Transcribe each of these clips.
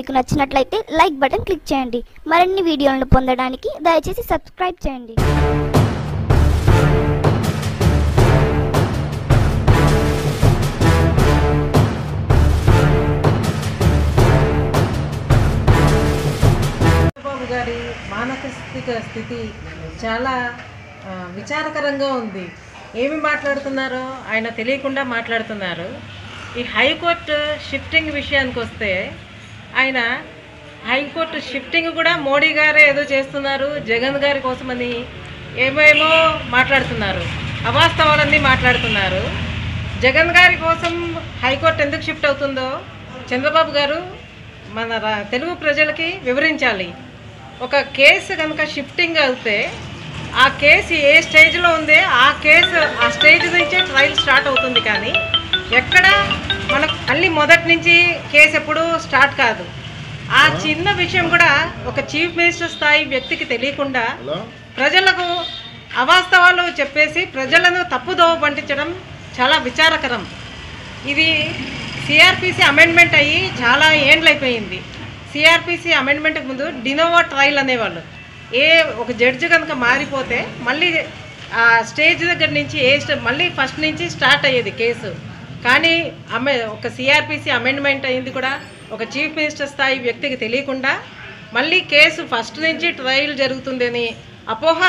మీకు నచ్చినట్లయితే like button click చేయండి. మరిన్ని వీడియోలను పొందడానికి దయచేసి సబ్స్క్రైబ్ చేయండి. చంద్రబాబు గారి మానసిక స్థితి చాలా విచారకరంగా ఉంది. ఏమి మాట్లాడుతున్నారో ఆయన తెలియకుండా మాట్లాడుతున్నారు. ఈ హైకోర్టు షిఫ్టింగ్ విషయానికి వస్తే ఆయన హైకోర్టు షిఫ్టింగ్ కూడా మోడీ గారే ఏదో చేస్తున్నారు జగన్ గారి కోసమని ఏమేమో మాట్లాడుతున్నారు అవాస్తవాలన్నీ మాట్లాడుతున్నారు. జగన్ గారి కోసం హైకోర్టు ఎందుకు షిఫ్ట్ అవుతుందో చంద్రబాబు గారు మన రా- తెలుగు ప్రజలకి వివరించాలి. ఒక కేసు కనుక షిఫ్టింగ్ అవుతే ఆ కేసు ఏ స్టేజ్లో ఉందే ఆ కేసు ఆ స్టేజ్ నుంచే ట్రయల్ స్టార్ట్ అవుతుంది కానీ ఎక్కడ మనకు మళ్ళీ మొదటి నుంచి కేసు ఎప్పుడు స్టార్ట్ కాదు. ఆ చిన్న విషయం కూడా ఒక చీఫ్ మినిస్టర్ స్థాయి వ్యక్తికి తెలియకుండా ప్రజలకు అవాస్తవాలు చెప్పేసి ప్రజలను తప్పుదోవ పండించడం చాలా విచారకరం. ఇది సిఆర్పిసి అమెండ్మెంట్ అయ్యి చాలా ఏండ్లు అయిపోయింది సిఆర్పిసి అమెండ్మెంట్కి ముందు డినోవా ట్రయల్ అనేవాళ్ళు. ఏ ఒక జడ్జి కనుక మారిపోతే మళ్ళీ ఆ స్టేజ్ దగ్గర నుంచి ఏ మళ్ళీ ఫస్ట్ నుంచి స్టార్ట్ అయ్యేది కేసు. కానీ అమె ఒక సిఆర్పిసి అమెండ్మెంట్ అయింది కూడా. ఒక చీఫ్ మినిస్టర్ స్థాయి వ్యక్తికి తెలియకుండా మళ్ళీ కేసు ఫస్ట్ నుంచి ట్రయల్ జరుగుతుందని అపోహ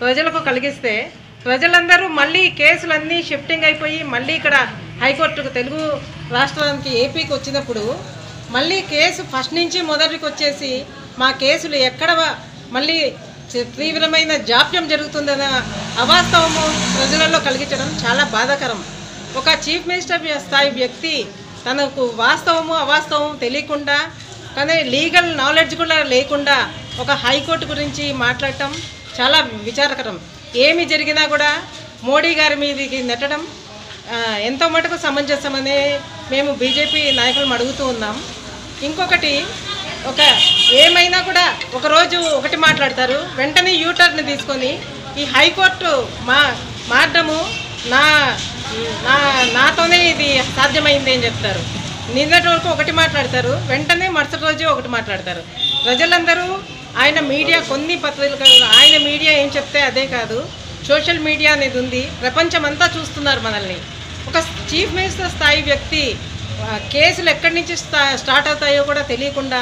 ప్రజలకు కలిగిస్తే ప్రజలందరూ మళ్ళీ కేసులన్నీ షిఫ్టింగ్ అయిపోయి మళ్ళీ ఇక్కడ హైకోర్టుకు తెలుగు రాష్ట్రానికి ఏపీకి వచ్చినప్పుడు మళ్ళీ కేసు ఫస్ట్ నుంచి మొదటికి వచ్చేసి మా కేసులు ఎక్కడ మళ్ళీ తీవ్రమైన జాప్యం జరుగుతుందన్న అవాస్తవము ప్రజలలో కలిగించడం చాలా బాధాకరం. ఒక చీఫ్ మినిస్టర్ స్థాయి వ్యక్తి తనకు వాస్తవము అవాస్తవం తెలియకుండా కానీ లీగల్ నాలెడ్జ్ కూడా లేకుండా ఒక హైకోర్టు గురించి మాట్లాడటం చాలా విచారకరం. ఏమి జరిగినా కూడా మోడీ గారి మీదకి నెట్టడం ఎంతో మటుకు సమంజసమనే మేము బీజేపీ నాయకులను అడుగుతూ ఉన్నాం. ఇంకొకటి ఒక ఏమైనా కూడా ఒకరోజు ఒకటి మాట్లాడతారు వెంటనే యూటర్న్ తీసుకొని ఈ హైకోర్టు మా మార్చడము నా నా నాతోనే ఇది సాధ్యమైంది అని చెప్తారు. నిన్నటి వరకు ఒకటి మాట్లాడతారు వెంటనే మరుసటి రోజు ఒకటి మాట్లాడతారు. ప్రజలందరూ ఆయన మీడియా కొన్ని పత్రికలు ఆయన మీడియా ఏం చెప్తే అదే కాదు సోషల్ మీడియా అనేది ఉంది ప్రపంచమంతా చూస్తున్నారు మనల్ని. ఒక చీఫ్ మినిస్టర్ స్థాయి వ్యక్తి కేసులు ఎక్కడి నుంచి స్టా స్టార్ట్ అవుతాయో కూడా తెలియకుండా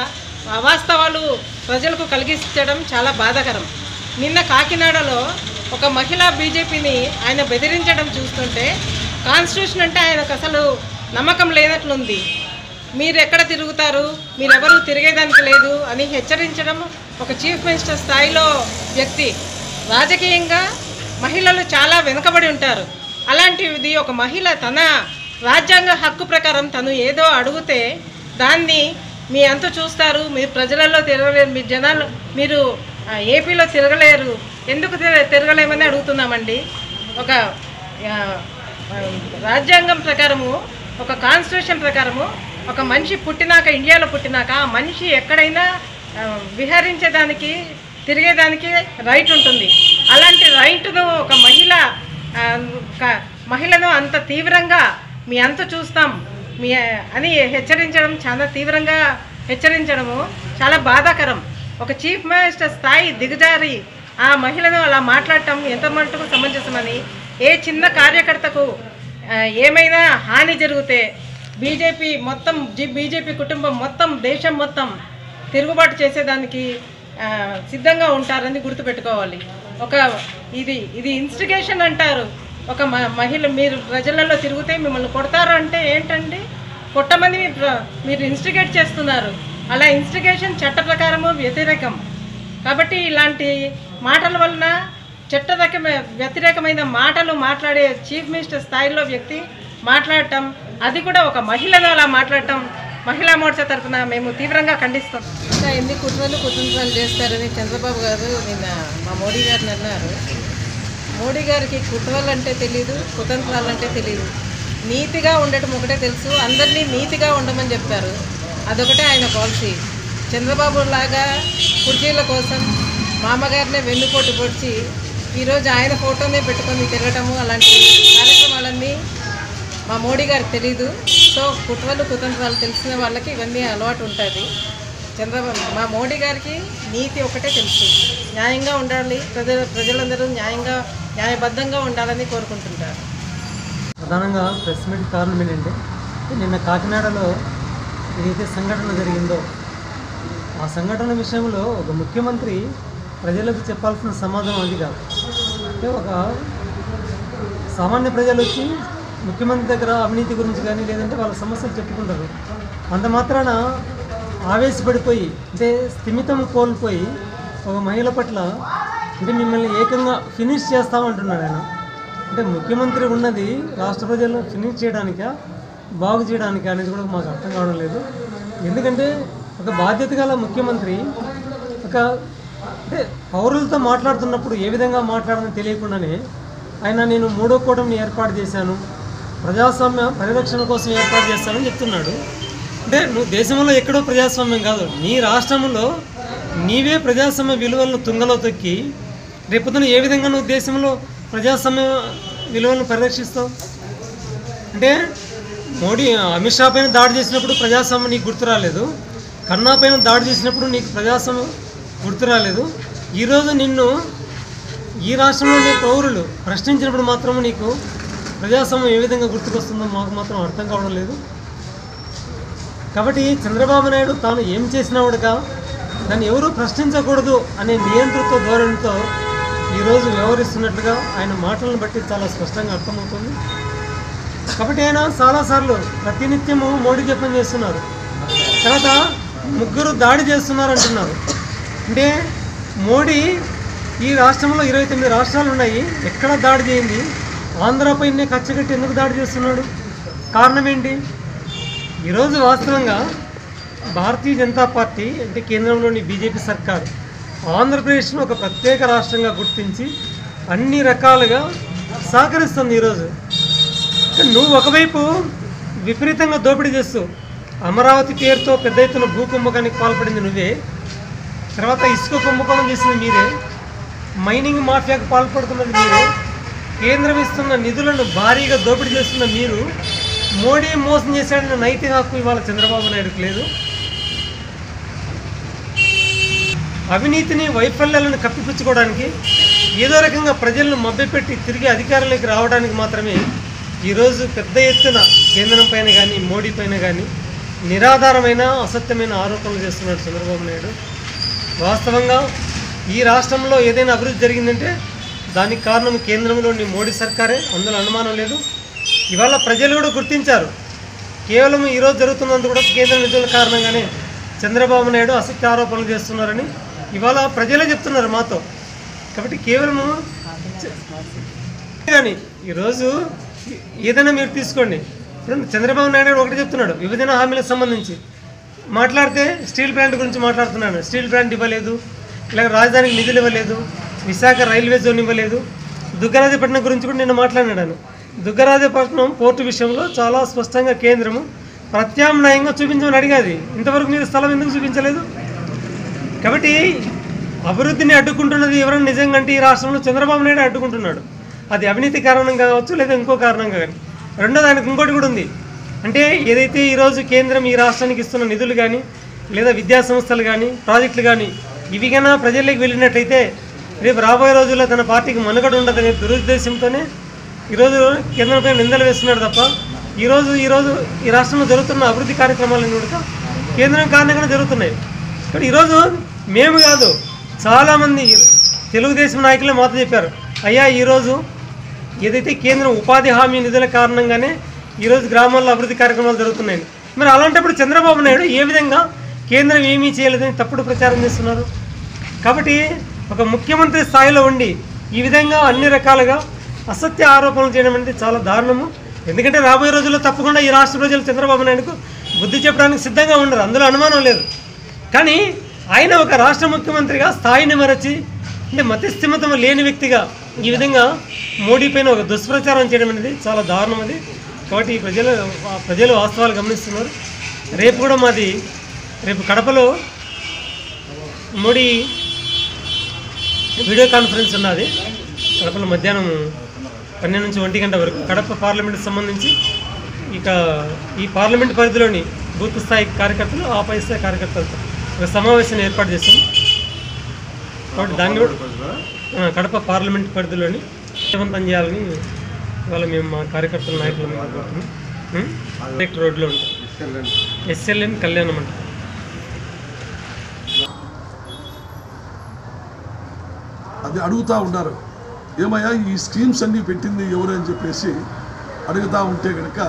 అవాస్తవాలు ప్రజలకు కలిగించడం చాలా బాధాకరం. నిన్న కాకినాడలో ఒక మహిళా బీజేపీని ఆయన బెదిరించడం చూస్తుంటే కాన్స్టిట్యూషన్ అంటే ఆయనకు అసలు నమ్మకం లేనట్లుంది. మీరు ఎక్కడ తిరుగుతారు? మీరెవరు తిరిగేదానికి లేదు అని హెచ్చరించడం ఒక చీఫ్ మినిస్టర్ స్థాయిలో వ్యక్తి. రాజకీయంగా మహిళలు చాలా వెనుకబడి ఉంటారు. అలాంటిది ఒక మహిళ తన రాజ్యాంగ హక్కు ప్రకారం తను ఏదో అడిగితే దాన్ని మీ అంత చూస్తారు మీరు ప్రజలలో తిరగలేరు మీ జనాలు మీరు ఏపీలో తిరగలేరు. ఎందుకు తిరగలేమని అడుగుతున్నామండి? ఒక రాజ్యాంగం ప్రకారము ఒక కాన్స్టిట్యూషన్ ప్రకారము ఒక మనిషి పుట్టినాక ఇండియాలో పుట్టినాక ఆ మనిషి ఎక్కడైనా విహరించేదానికి తిరిగేదానికి రైట్ ఉంటుంది. అలాంటి రైట్ను ఒక మహిళ మహిళను అంత తీవ్రంగా మీ అంత చూస్తాం మీ అని హెచ్చరించడం చాలా తీవ్రంగా హెచ్చరించడము చాలా బాధాకరం. ఒక చీఫ్ మినిస్టర్ స్థాయి దిగజారి ఆ మహిళను అలా మాట్లాడటం ఎంత మటుకు సమంజసమని ఏ చిన్న కార్యకర్తకు ఏమైనా హాని జరిగితే బీజేపీ మొత్తం జి బీజేపీ కుటుంబం మొత్తం దేశం మొత్తం తిరుగుబాటు చేసేదానికి సిద్ధంగా ఉంటారని గుర్తుపెట్టుకోవాలి. ఒక ఇది ఇది ఇన్స్టిగేషన్ అంటారు. ఒక మ మహిళ మీరు ప్రజలలో తిరిగితే మిమ్మల్ని కొడతారు అంటే ఏంటండి? కొట్టమని మీరు ఇన్స్టిగేట్ చేస్తున్నారు. అలా ఇన్స్టిగేషన్ చట్ట ప్రకారము వ్యతిరేకం. కాబట్టి ఇలాంటి మాటల వలన చట్ట వ్యతిరేకమైన మాటలు మాట్లాడే చీఫ్ మినిస్టర్ స్థాయిలో వ్యక్తి మాట్లాడటం అది కూడా ఒక మహిళను అలా మాట్లాడటం మహిళా మోర్చా తరఫున మేము తీవ్రంగా ఖండిస్తాం. ఇంకా ఎన్ని కుట్రలు కుతంత్రాలు చేస్తారని చంద్రబాబు గారు నిన్న మా మోడీ గారిని అన్నారు. మోడీ గారికి కుట్రలు తెలియదు కుతంత్రాలంటే తెలియదు నీతిగా ఉండటం ఒకటే తెలుసు అందరినీ నీతిగా ఉండమని చెప్తారు అదొకటే ఆయన పాలసీ. చంద్రబాబు లాగా కుర్చీల కోసం మామగారినే వెన్నుపోటు పొడిచి ఈరోజు ఆయన ఫోటోనే పెట్టుకొని తిరగటము అలాంటి కార్యక్రమాలన్నీ మా మోడీ గారికి తెలీదు. సో కుట్రలు కుతంత్రాలు తెలిసిన వాళ్ళకి ఇవన్నీ అలవాటు ఉంటుంది. చంద్రబాబు మా మోడీ గారికి నీతి ఒకటే తెలుసు. న్యాయంగా ఉండాలి ప్రజల ప్రజలందరూ న్యాయంగా న్యాయబద్ధంగా ఉండాలని కోరుకుంటుంటారు. ప్రధానంగా ప్రెస్ మీట్ కారణం ఏంటంటే నిన్న కాకినాడలో ఏదైతే సంఘటన జరిగిందో ఆ సంఘటన విషయంలో ఒక ముఖ్యమంత్రి ప్రజలకు చెప్పాల్సిన సమాధానం అది కాదు. అంటే ఒక సామాన్య ప్రజలు వచ్చి ముఖ్యమంత్రి దగ్గర అవినీతి గురించి కానీ లేదంటే వాళ్ళ సమస్యలు చెప్పుకుంటారు. అంత మాత్రాన ఆవేశపడిపోయి అంటే స్థిమితం కోల్పోయి ఒక మహిళ పట్ల అంటే మిమ్మల్ని ఏకంగా ఫినిష్ చేస్తామంటున్నాడు ఆయన. అంటే ముఖ్యమంత్రి ఉన్నది రాష్ట్ర ప్రజలను ఫినిష్ చేయడానికా బాగు చేయడానికి అనేది కూడా మాకు అర్థం కావడం లేదు. ఎందుకంటే ఒక బాధ్యత గల ముఖ్యమంత్రి ఒక అంటే పౌరులతో మాట్లాడుతున్నప్పుడు ఏ విధంగా మాట్లాడాలని తెలియకుండానే ఆయన నేను మూడో కూటమిని ఏర్పాటు చేశాను. ప్రజాస్వామ్య పరిరక్షణ కోసం ఏర్పాటు చేస్తానని చెప్తున్నాడు. అంటే నువ్వు దేశంలో ఎక్కడో ప్రజాస్వామ్యం కాదు. నీ రాష్ట్రంలో నీవే ప్రజాస్వామ్య విలువలను తుంగలో తొక్కి రేపొద్దున ఏ విధంగా నువ్వు దేశంలో ప్రజాస్వామ్య విలువలను పరిరక్షిస్తావు? అంటే మోడీ అమిత్ షా పైన దాడి చేసినప్పుడు ప్రజాస్వామ్యం నీకు గుర్తు రాలేదు. కన్నా పైన దాడి చేసినప్పుడు నీకు ప్రజాస్వామ్యం గుర్తు రాలేదు. ఈరోజు నిన్ను ఈ రాష్ట్రంలోని పౌరులు ప్రశ్నించినప్పుడు మాత్రం నీకు ప్రజాస్వామ్యం ఏ విధంగా గుర్తుకొస్తుందో మాకు మాత్రం అర్థం కావడం లేదు. కాబట్టి చంద్రబాబు నాయుడు తాను ఏం చేసినవాడుగా దాన్ని ఎవరూ ప్రశ్నించకూడదు అనే నియంతృత్వ ధోరణితో ఈరోజు వ్యవహరిస్తున్నట్లుగా ఆయన మాటలను బట్టి చాలా స్పష్టంగా అర్థమవుతుంది. కాబట్టి ఆయన చాలాసార్లు ప్రతినిత్యము మోడీ జపం చేస్తున్నారు. తర్వాత ముగ్గురు దాడి చేస్తున్నారు అంటున్నారు. అంటే మోడీ ఈ రాష్ట్రంలో ఇరవై తొమ్మిది రాష్ట్రాలు ఉన్నాయి. ఎక్కడ దాడి చేయింది ఆంధ్రపైనే కచ్చగట్టి ఎందుకు దాడి చేస్తున్నాడు? కారణం ఏంటి? ఈరోజు వాస్తవంగా భారతీయ జనతా పార్టీ అంటే కేంద్రంలోని బీజేపీ సర్కార్ ఆంధ్రప్రదేశ్ను ఒక ప్రత్యేక రాష్ట్రంగా గుర్తించి అన్ని రకాలుగా సహకరిస్తుంది ఈరోజు. నువ్వు ఒకవైపు విపరీతంగా దోపిడీ చేస్తూ అమరావతి పేరుతో పెద్ద ఎత్తున భూకుంభకానికి పాల్పడింది నువ్వే. తర్వాత ఇసుక కుంభకోణం చేసింది మీరే. మైనింగ్ మాఫియాకు పాల్పడుతున్నది మీరే. కేంద్రం ఇస్తున్న నిధులను భారీగా దోపిడీ చేస్తున్న మీరు మోడీ మోసం చేశాడన్న నైతిక హక్కు ఇవాళ చంద్రబాబు నాయుడుకు లేదు. అవినీతిని వైఫల్యాలను కప్పిపుచ్చుకోవడానికి ఏదో రకంగా ప్రజలను మభ్యపెట్టి తిరిగి అధికారంలోకి రావడానికి మాత్రమే ఈరోజు పెద్ద ఎత్తున కేంద్రం పైన కానీ మోడీ పైన కానీ నిరాధారమైన అసత్యమైన ఆరోపణలు చేస్తున్నాడు చంద్రబాబు నాయుడు. వాస్తవంగా ఈ రాష్ట్రంలో ఏదైనా అభివృద్ధి జరిగిందంటే దానికి కారణం కేంద్రంలోని మోడీ సర్కారే అందులో అనుమానం లేదు. ఇవాళ ప్రజలు కూడా గుర్తించారు. కేవలం ఈరోజు జరుగుతున్నందుకు కూడా కేంద్ర నిధుల కారణంగానే చంద్రబాబు నాయుడు అసత్య ఆరోపణలు చేస్తున్నారని ఇవాళ ప్రజలే చెప్తున్నారు మాతో. కాబట్టి కేవలము కానీ ఈరోజు ఏదైనా మీరు తీసుకోండి. ఇప్పుడు చంద్రబాబు నాయుడు ఒకటి చెప్తున్నాడు విభజన హామీలకు సంబంధించి. మాట్లాడితే స్టీల్ ప్లాంట్ గురించి మాట్లాడుతున్నాను. స్టీల్ ప్లాంట్ ఇవ్వలేదు ఇలా రాజధానికి నిధులు ఇవ్వలేదు విశాఖ రైల్వే జోన్ ఇవ్వలేదు. దుగ్గరాజపట్నం గురించి కూడా నేను మాట్లాడినాను. దుగ్గరాజపట్నం పోర్టు విషయంలో చాలా స్పష్టంగా కేంద్రము ప్రత్యామ్నాయంగా చూపించమని అడిగాది. ఇంతవరకు మీరు స్థలం ఎందుకు చూపించలేదు? కాబట్టి అభివృద్ధిని అడ్డుకుంటున్నది ఎవరైనా నిజంగా అంటే ఈ రాష్ట్రంలో చంద్రబాబు నాయుడు అడ్డుకుంటున్నాడు. అది అవినీతి కారణం కావచ్చు లేదా ఇంకో కారణం కానీ రెండోది ఆయనకు ఇంకోటి కూడా ఉంది. అంటే ఏదైతే ఈరోజు కేంద్రం ఈ రాష్ట్రానికి ఇస్తున్న నిధులు కానీ లేదా విద్యా సంస్థలు కానీ ప్రాజెక్టులు కానీ ఇవి కన్నా ప్రజల్లోకి వెళ్ళినట్లయితే రేపు రాబోయే రోజుల్లో తన పార్టీకి మనుగడ ఉండదనే దురుద్దేశంతోనే ఈరోజు కేంద్రంపై నిందలు వేస్తున్నాడు తప్ప ఈరోజు ఈరోజు ఈ రాష్ట్రంలో జరుగుతున్న అభివృద్ధి కార్యక్రమాలను కూడా కేంద్రం కారణంగానే జరుగుతున్నాయి. ఇక్కడ ఈరోజు మేము కాదు చాలామంది తెలుగుదేశం నాయకులే మాతో చెప్పారు అయ్యా ఈరోజు ఏదైతే కేంద్రం ఉపాధి హామీ నిధుల కారణంగానే ఈరోజు గ్రామాల్లో అభివృద్ధి కార్యక్రమాలు జరుగుతున్నాయి. మరి అలాంటప్పుడు చంద్రబాబు నాయుడు ఏ విధంగా కేంద్రం ఏమీ చేయలేదని తప్పుడు ప్రచారం చేస్తున్నారు? కాబట్టి ఒక ముఖ్యమంత్రి స్థాయిలో ఉండి ఈ విధంగా అన్ని రకాలుగా అసత్య ఆరోపణలు చేయడం అనేది చాలా దారుణము. ఎందుకంటే రాబోయే రోజుల్లో తప్పకుండా ఈ రాష్ట్ర ప్రజలు చంద్రబాబు నాయుడుకు బుద్ధి చెప్పడానికి సిద్ధంగా ఉండరు. అందులో అనుమానం లేదు. కానీ ఆయన ఒక రాష్ట్ర ముఖ్యమంత్రిగా స్థాయిని మరచి అంటే మతిస్థిమతం లేని వ్యక్తిగా ఈ విధంగా మోడీ పైన ఒక దుష్ప్రచారం చేయడం అనేది చాలా దారుణం అది. కాబట్టి ఈ ప్రజలు ప్రజలు వాస్తవాలు గమనిస్తున్నారు. రేపు కూడా మాది రేపు కడపలో మోడీ వీడియో కాన్ఫరెన్స్ ఉన్నది. కడపలో మధ్యాహ్నం పన్నెండు నుంచి ఒంటి గంట వరకు. కడప పార్లమెంట్కి సంబంధించి ఇక ఈ పార్లమెంట్ పరిధిలోని బూత్ స్థాయి కార్యకర్తలు ఆ పై స్థాయి కార్యకర్తలతో ఒక సమావేశాన్ని ఏర్పాటు చేశాం. కాబట్టి దాన్ని కూడా కడప పార్లమెంట్ పరిధిలోని విజయవంతం చేయాలని ఇవాళ మేము మా కార్యకర్తల నాయకుల మీద డైరెక్ట్ రోడ్లో ఉంటాం. ఎస్ఎల్ఎన్ కళ్యాణం అంట. అది అడుగుతూ ఉన్నారు. ఏమయ్యా ఈ స్కీమ్స్ అన్నీ పెట్టింది ఎవరు అని చెప్పేసి అడుగుతూ ఉంటే కనుక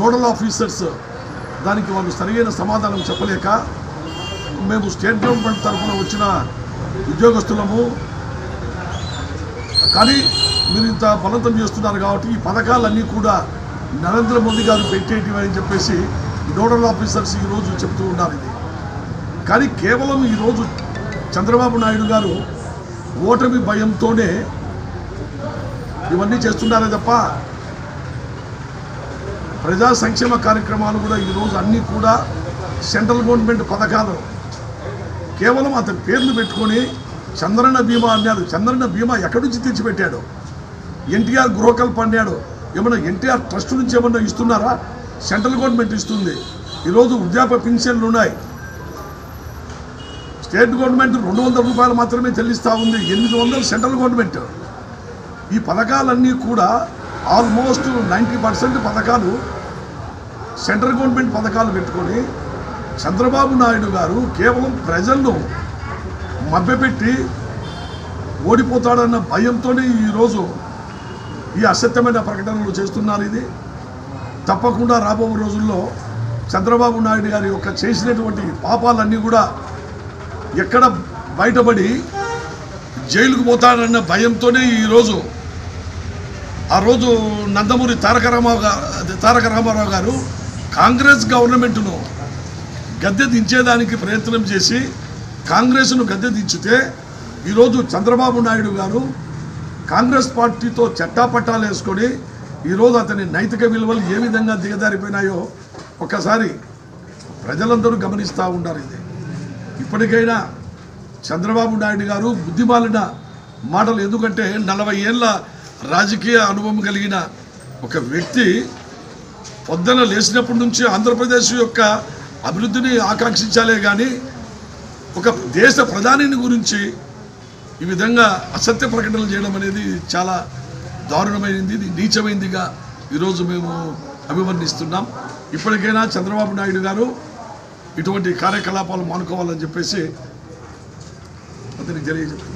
నోడల్ ఆఫీసర్స్ దానికి వాళ్ళు సరైన సమాధానం చెప్పలేక మేము స్టేట్ గవర్నమెంట్ తరఫున వచ్చిన ఉద్యోగస్తులము. కానీ మీరు ఇంత బలవంతం చేస్తున్నారు కాబట్టి ఈ పథకాలన్నీ కూడా నరేంద్ర మోదీ గారు పెట్టేటివి అని చెప్పేసి నోడల్ ఆఫీసర్స్ ఈరోజు చెప్తూ ఉన్నారు ఇది. కానీ కేవలం ఈరోజు చంద్రబాబు నాయుడు గారు ఓటమి భయంతోనే ఇవన్నీ చేస్తున్నారే తప్ప ప్రజా సంక్షేమ కార్యక్రమాలు కూడా ఈరోజు అన్నీ కూడా సెంట్రల్ గవర్నమెంట్ పథకాలు. కేవలం అతని పేర్లు పెట్టుకొని చంద్రన్న బీమా అన్నారు. చంద్రన్న బీమా ఎక్కడి నుంచి తెచ్చిపెట్టాడు? ఎన్టీఆర్ గృహకల్ప అన్నాడు ఏమన్నా ఎన్టీఆర్ ట్రస్ట్ నుంచి ఏమన్నా ఇస్తున్నారా? సెంట్రల్ గవర్నమెంట్ ఇస్తుంది. ఈరోజు వృద్ధాప్య పింఛన్లు ఉన్నాయి. స్టేట్ గవర్నమెంట్ రెండు వందల రూపాయలు మాత్రమే చెల్లిస్తూ ఉంది. ఎనిమిది వందలు సెంట్రల్ గవర్నమెంట్. ఈ పథకాలన్నీ కూడా ఆల్మోస్ట్ నైంటీ పర్సెంట్ పథకాలు సెంట్రల్ గవర్నమెంట్ పథకాలు పెట్టుకొని చంద్రబాబు నాయుడు గారు కేవలం ప్రజలను మభ్యపెట్టి ఓడిపోతాడన్న భయంతోనే ఈరోజు ఈ అసత్యమైన ప్రకటనలు చేస్తున్నారు ఇది. తప్పకుండా రాబో రోజుల్లో చంద్రబాబు నాయుడు గారి యొక్క చేసినటువంటి పాపాలన్నీ కూడా ఎక్కడ బయటపడి జైలుకు పోతాడన్న భయంతోనే ఈరోజు ఆ రోజు నందమూరి తారక రామారావు గారు తారక రామారావు గారు కాంగ్రెస్ గవర్నమెంట్ను గద్దె దించేదానికి ప్రయత్నం చేసి కాంగ్రెస్ను గద్దె దించితే ఈరోజు చంద్రబాబు నాయుడు గారు కాంగ్రెస్ పార్టీతో చట్టాపట్టాలు వేసుకొని ఈరోజు అతని నైతిక విలువలు ఏ విధంగా దిగజారిపోయినాయో ఒకసారి ప్రజలందరూ గమనిస్తూ ఉండాలి ఇది. ఇప్పటికైనా చంద్రబాబు నాయుడు గారు బుద్ధిమాలిన మాటలు ఎందుకంటే నలభై ఏళ్ళ రాజకీయ అనుభవం కలిగిన ఒక వ్యక్తి పొద్దున లేచినప్పటి నుంచి ఆంధ్రప్రదేశ్ యొక్క అభివృద్ధిని ఆకాంక్షించాలే కానీ ఒక దేశ ప్రధానిని గురించి ఈ విధంగా అసత్య ప్రకటనలు చేయడం అనేది చాలా దారుణమైనది ఇది నీచమైందిగా ఈరోజు మేము అభివర్ణిస్తున్నాం. ఇప్పటికైనా చంద్రబాబు నాయుడు గారు ఇటువంటి కార్యకలాపాలు మానుకోవాలని చెప్పేసి అతనికి తెలియజెప్తున్నాం.